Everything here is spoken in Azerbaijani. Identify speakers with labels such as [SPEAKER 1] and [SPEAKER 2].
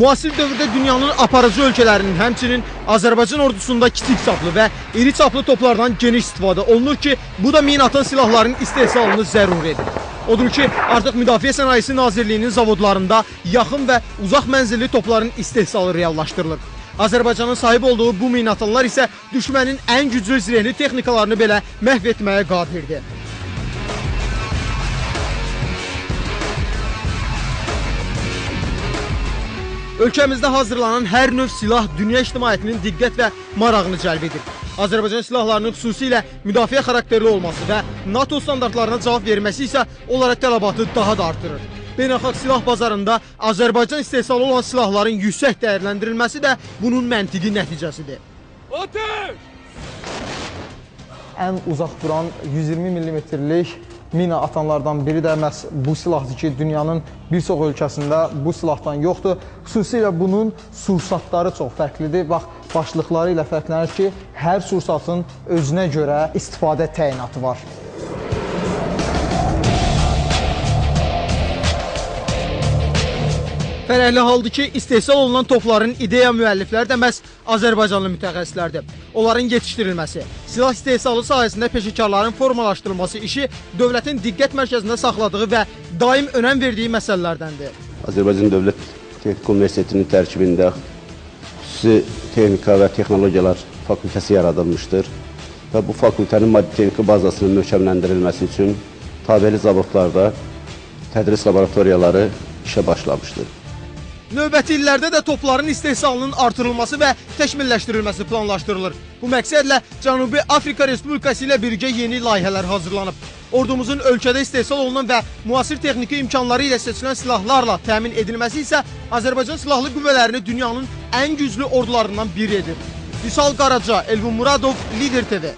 [SPEAKER 1] Müasir dövrdə dünyanın aparıcı ölkələrinin, həmçinin Azərbaycan ordusunda kiçik çaplı və iri çaplı toplardan geniş istifadə olunur ki, bu da min atan silahların istehsalını zəruri edir. Odur ki, artıq Müdafiə Sənayesi Nazirliyinin zavodlarında yaxın və uzaq mənzilli topların istehsalı reallaşdırılır. Azərbaycanın sahib olduğu bu minatanlar isə düşmənin ən güclü zirehli texnikalarını belə məhv etməyə qadirdir. Ölkəmizdə hazırlanan hər növ silah dünya ictimaiyyətinin diqqət və marağını cəlb edir. Azərbaycan silahlarının xüsusilə müdafiə xarakterli olması və NATO standartlarına cavab verməsi isə onlara tələbatı daha da artırır. Beynəlxalq silah bazarında Azərbaycan istehsalı olan silahların yüksək dəyərləndirilməsi də bunun məntiqi nəticəsidir.
[SPEAKER 2] ən uzaq duran 120 mm-lik mina atanlardan biri də məhz bu silahdır ki, dünyanın bir çox ölkəsində bu silahdan yoxdur. Xüsusilə bunun sursatları çox fərqlidir. Bax, başlıqları ilə fərqlənir ki, hər sursatın özünə görə istifadə təyinatı var.
[SPEAKER 1] Fərəhli haldır ki, istehsal olunan topların ideya müəllifləri də məhz Azərbaycanlı mütəxəssislərdir. Onların yetişdirilməsi, silah istehsalı sahəsində peşəkarların formalaşdırılması işi dövlətin diqqət mərkəzində saxladığı və daim önəm verdiyi məsələlərdəndir.
[SPEAKER 3] Azərbaycan Dövlət Texnik Universitetinin tərkibində xüsusi texnika və texnologiyalar fakültəsi yaradılmışdır və bu fakültənin maddi-texniki bazasının möhkəmləndirilməsi üçün tabeli zavodlarda tədris laboratoriyaları işə başlamışdır.
[SPEAKER 1] Növbəti illərdə də topların istehsalının artırılması və təkmilləşdirilməsi planlaşdırılır. Bu məqsədlə Cənubi Afrika Respublikası ilə birgə yeni layihələr hazırlanıb. Ordumuzun ölkədə istehsal olunan və müasir texniki imkanları ilə seçilən silahlarla təmin edilməsi isə Azərbaycan Silahlı Qüvvələrini dünyanın ən güclü ordularından biri edir. Vüsal Qaraca, Elvin Muradov, Lider TV.